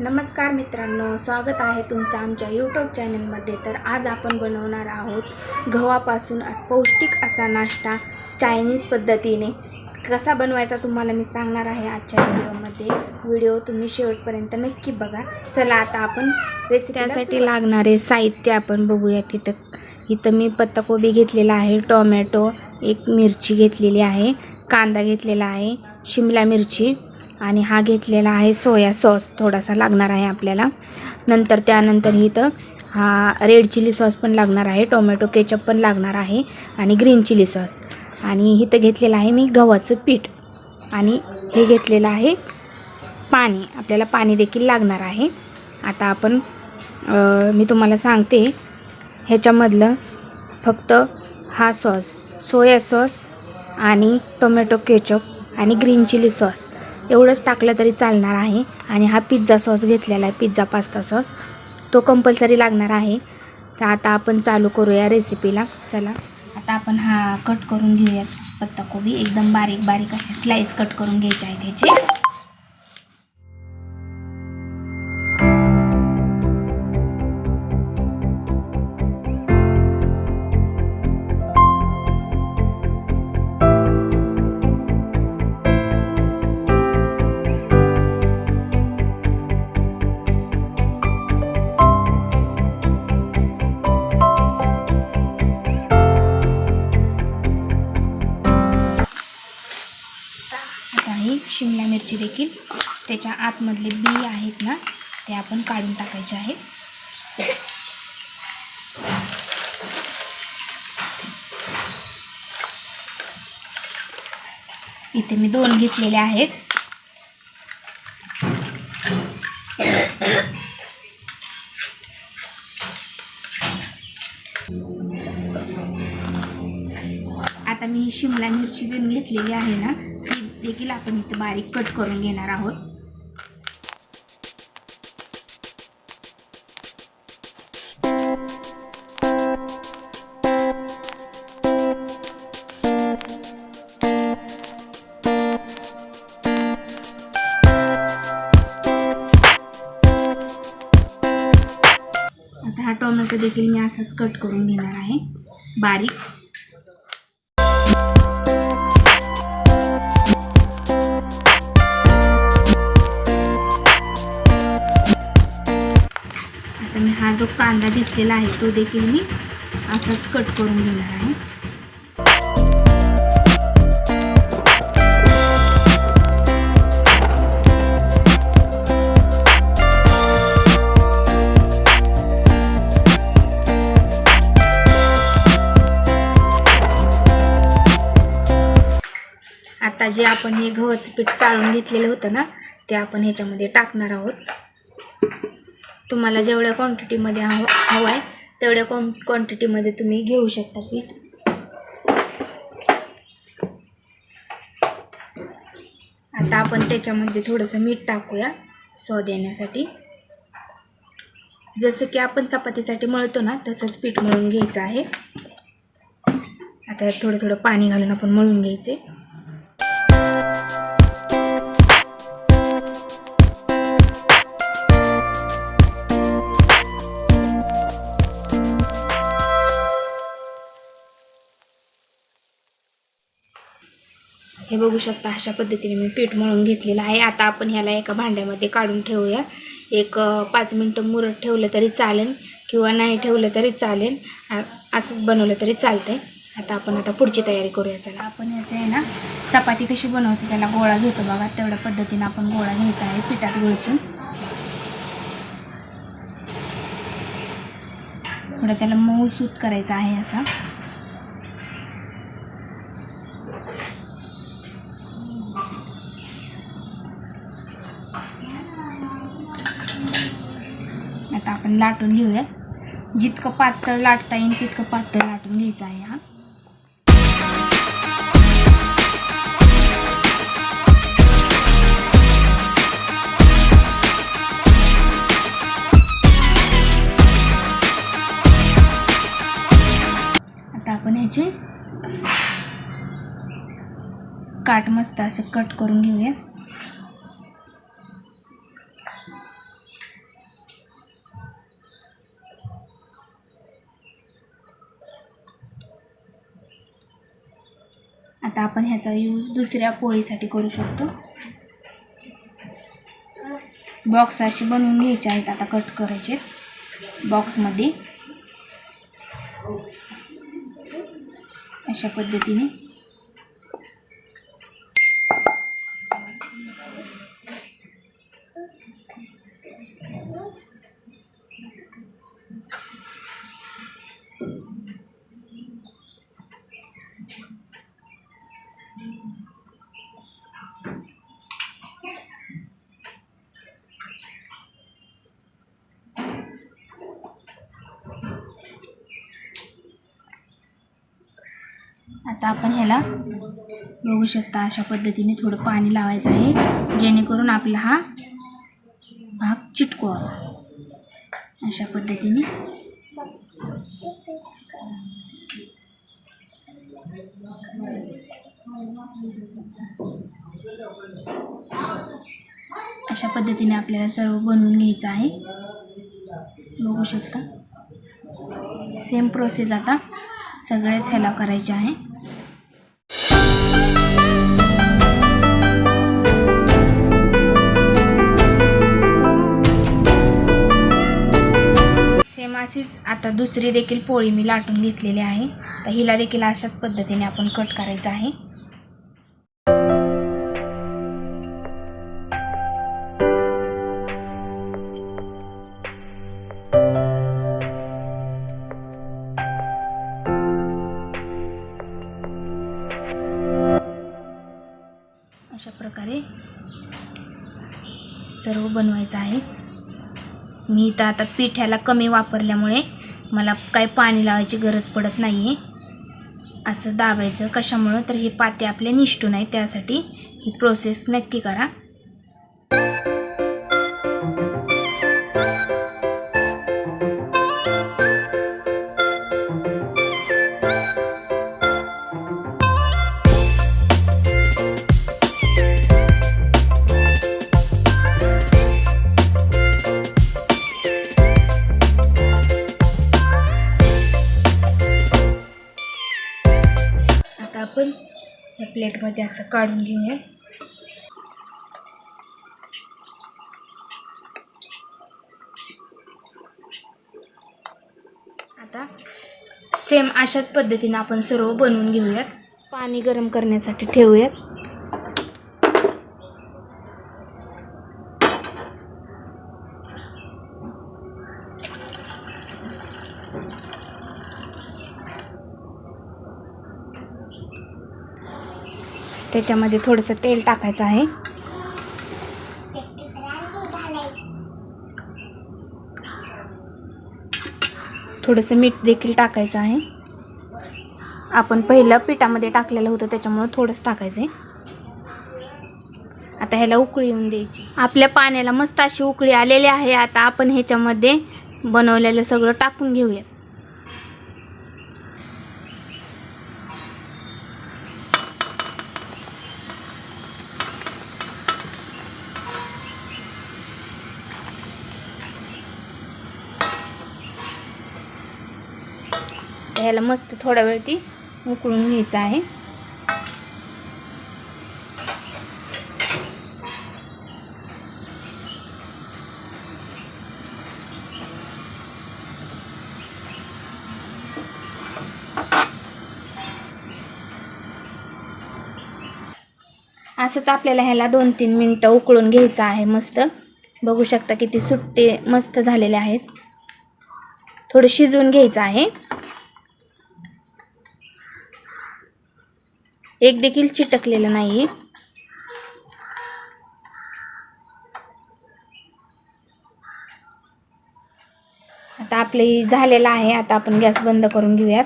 नमस्कार मित्रांनो स्वागत आहे तुमचं आमच्या यूट्यूब चॅनलमध्ये तर आज आपण बनवणार आहोत गव्हापासून आज पौष्टिक असा नाश्ता चायनीज पद्धतीने. कसा बनवायचा तुम्हाला मी सांगणार आहे आजच्या व्हिडिओमध्ये. व्हिडिओ तुम्ही शेवटपर्यंत नक्की बघा. चला आता आपण रेसिपी त्यासाठी लागणारे साहित्य आपण बघूया तिथं इथं मी पत्ताकोबी घेतलेला आहे टोमॅटो एक मिरची घेतलेली आहे कांदा घेतलेला आहे शिमला मिरची आणि हा घेतलेला आहे सोया सॉस थोडासा लागणार आहे आपल्याला. नंतर त्यानंतर इथं हा रेड चिली सॉस पण लागणार आहे टोमॅटो केचप पण लागणार आहे आणि ग्रीन चिली सॉस. आणि इथं घेतलेलं आहे मी गव्हाचं पीठ. आणि हे घेतलेलं आहे पाणी आपल्याला पाणी देखील लागणार आहे. आता आपण मी तुम्हाला सांगते ह्याच्यामधलं फक्त हा सॉस सोया सॉस आणि टोमॅटो केचप आणि ग्रीन चिली सॉस. एवढंच टाकलं तरी चालणार आहे. आणि हा पिझ्झा सॉस घेतलेला आहे पिझ्झा पास्ता सॉस तो कंपल्सरी लागणार आहे. तर आता आपण चालू करूया रेसिपीला चला आता आपण हा कट करून घेऊयात पत्ताकोबी एकदम बारीक बारीक असे स्लाईस कट करून घ्यायचे आहेत ह्याचे त्याच्या आतमधले बी आहेत ना ते आपण काढून टाकायचे आहेत इथे मी दोन घेतलेले आहेत. आता मी ही शिमला मिरची बिन घेतलेली आहे ना ती देखील आपण इथे बारीक कट करून घेणार आहोत. देखील मी असाच कट करून घेणार आहे. बारीक. आता मी हा जो कांदा घेतलेला आहे तो देखील मी असाच कट करून घेणार आहे. जे आपण हे गव्हाचं पीठ चाळून घेतलेलं होतं ना ते आपण ह्याच्यामध्ये टाकणार आहोत. तुम्हाला जेवढ्या क्वांटिटीमध्ये हवं हवं आहे तेवढ्या क्वां क्वांटिटीमध्ये तुम्ही घेऊ शकता पीठ. आता आपण त्याच्यामध्ये थोडंसं मीठ टाकूया स्वाद येण्यासाठी. जसं की आपण चपातीसाठी मळतो ना तसंच पीठ मळून घ्यायचं आहे. आता थोडं थोडं पाणी घालून आपण मळून घ्यायचे. हे बघू शकता अशा पद्धतीने मी पीठ मळून घेतलेलं आहे. आता आपण ह्याला एका भांड्यामध्ये काढून ठेवूया. एक पाच मिनटं मुरत ठेवलं तरी चालेल किंवा नाही ठेवलं तरी चालेल. असंच बनवलं तरी चालतंय. आता आपण आता पुढची तयारी करूया. चला. आपण याचं आहे ना चपाती कशी बनवते त्याला गोळा घेतो बघा. तेवढ्या पद्धतीने आपण गोळा घ्यायचा आहे पिठात घोळसून. थोडं त्याला मऊ सूत करायचा आहे असा आता आपण लाटून घेऊया. जितकं पातळ लाटता येईल तितकं पातळ लाटून घ्यायचं आहे हा. आता आपण ह्याचे काट मस्त असं कट करून घेऊया. आता आपण ह्याचा यूज दुसऱ्या पोळीसाठी करू शकतो. बॉक्स असे बनवून घ्यायचे आहेत आता कट करायचे. बॉक्समध्ये अशा पद्धतीने आता आपण ह्याला बघू शकता अशा पद्धतीने थोडं पाणी लावायचं आहे जेणेकरून आपला हा भाग चिटकवावा अशा पद्धतीने. अशा पद्धतीने आपल्याला सर्व बनवून घ्यायचं आहे. बघू शकता. सेम प्रोसेस आता सगळेच ह्याला करायचे आहे. आता दुसरी देखील पोळी मी लाटून घेतलेली आहे. तर हिला देखील अशाच पद्धतीने आपण कट करायचं आहे. अशा प्रकारे सर्व बनवायचं आहे. मी इथं आता पिठ्याला कमी वापरल्यामुळे मला काही पाणी लावायची गरज पडत नाही आहे असं दाबायचं कशामुळं? तर हे पाते आपले निष्ठून आहे त्यासाठी ही प्रोसेस नक्की करा. या असं काढून घेऊया. आता सेम अशाच पद्धतीने आपण सर्व बनवून घेऊयात. पाणी गरम करण्यासाठी ठेवूयात. त्याच्यामध्ये थोडंसं तेल टाकायचं आहे. थोडंसं मीठ देखील टाकायचं आहे. आपण पहिलं पिठामध्ये टाकलेलं होतं त्याच्यामुळं थोडंसं टाकायचं आहे. आता ह्याला उकळी येऊन द्यायची. आपल्या पाण्याला मस्त अशी उकळी आलेली आहे. आता आपण ह्याच्यामध्ये बनवलेलं सगळं टाकून घेऊया आता ह्याला मस्त थोडा वेळ ती उकळून घ्यायचं आहे. असंच आपल्याला ह्याला दोन तीन मिनटं उकळून घ्यायचं आहे मस्त. बघू शकता किती सुट्टे मस्त झालेले आहेत. थोडं शिजवून घ्यायचं आहे. एक देखील चिटकलेलं नाही आता आपले झालेलं आहे. आता आपण गॅस बंद करून घेऊयात.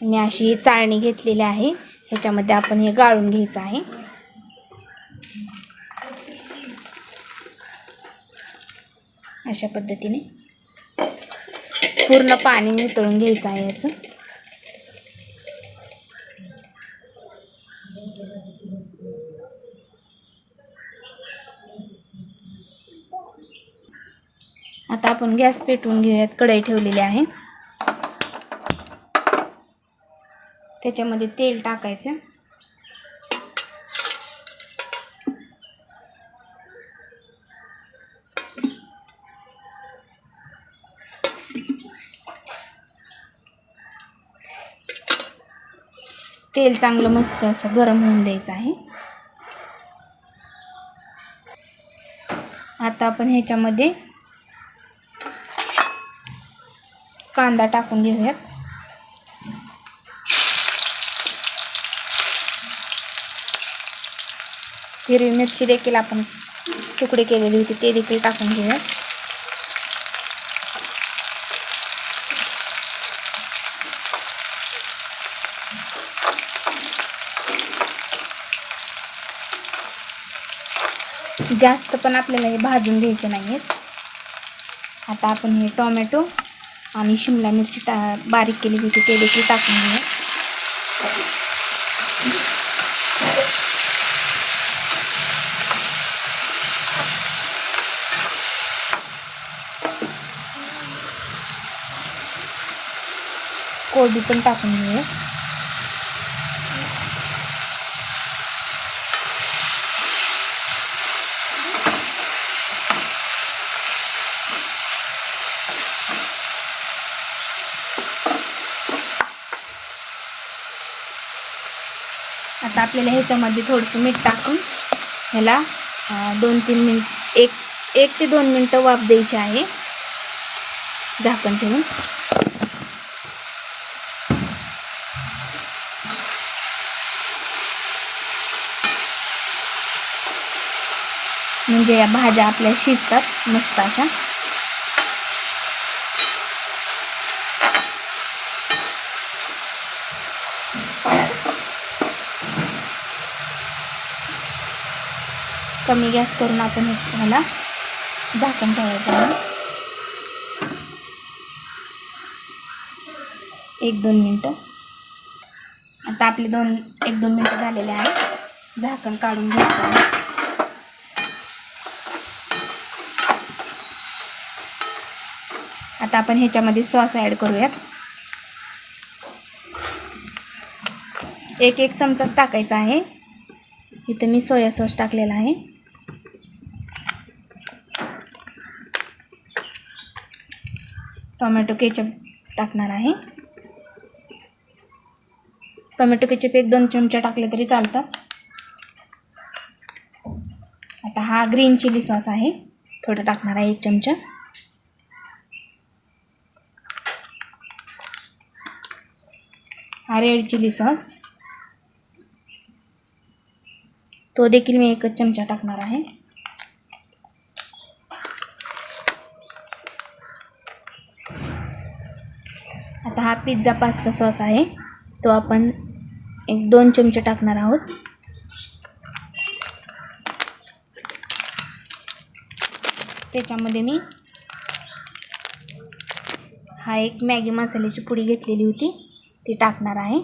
मी अशी चाळणी घेतलेली आहे. ह्याच्यामध्ये आपण हे गाळून घ्यायचं आहे. अशा पद्धतीने पूर्ण पाणी नितळून घ्यायचं आहे याचं. आता आपण गॅस पेटवून घेऊयात कढई ठेवलेली आहे. त्याच्यामध्ये तेल टाकायचं. तेल चांगलं मस्त असं गरम होऊन द्यायचं आहे. आता आपण ह्याच्यामध्ये कांदा टाकून घेऊयात. हिरवी मिरची देखील आपण तुकडे केलेली होती, ते देखील टाकून घेऊयात. जास्त पण आपल्याला हे भाजून घ्यायचे आता आपण हे टोमॅटो आणि शिमला मिरची टा बारीक केली होती ते देखील टाकून घेऊया. कोबी पण टाकून घेऊ आता आपल्याला ह्याच्यामध्ये थोडंसं मीठ टाकून ह्याला दोन तीन मिनिट एक एक ते दोन मिनटं वाफ द्यायची आहे. झाकण ठेवून. म्हणजे या भाज्या आपल्या शिजतात मस्त अशा. कमी गॅस करून आपण हे ह्याला झाकण ठेवायचं आहे. एक दोन मिनटं. आता आपले दोन एक दोन मिनटं झालेले आहे. झाकण काढून घ्यायचं आहे. आता आपण ह्याच्यामध्ये सॉस ॲड करूयात. एक एक चमचाच टाकायचा आहे. इथं मी सोया सॉस टाकलेला आहे. टोमॅटो केचप टाकणार आहे. टोमॅटो केचप एक दोन चमचे टाकले तरी चालतात. आता हा ग्रीन चिली सॉस आहे. थोडं टाकणार आहे एक चमचा. हा रेड चिली सॉस. तो देखील मी एकच चमचा टाकणार आहे. आता हा पिझ्झा पास्ता सॉस आहे. तो आपण एक दोन चमचे टाकणार आहोत. त्याच्यामध्ये मी हा एक मॅगी मसाल्याची पुडी घेतलेली होती. ती टाकणार आहे.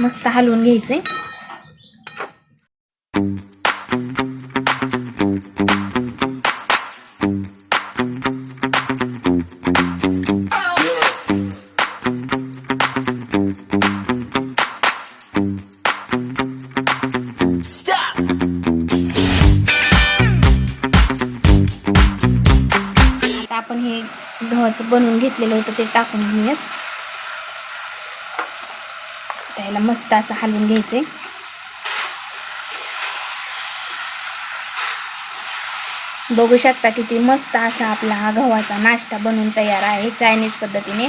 मस्त हलवून घ्यायचं आहे त्याला मस्त असं हलवून घ्यायचे. बघू शकता किती मस्त असा आपला हा गव्हाचा नाश्ता बनवून तयार आहे चायनीज पद्धतीने.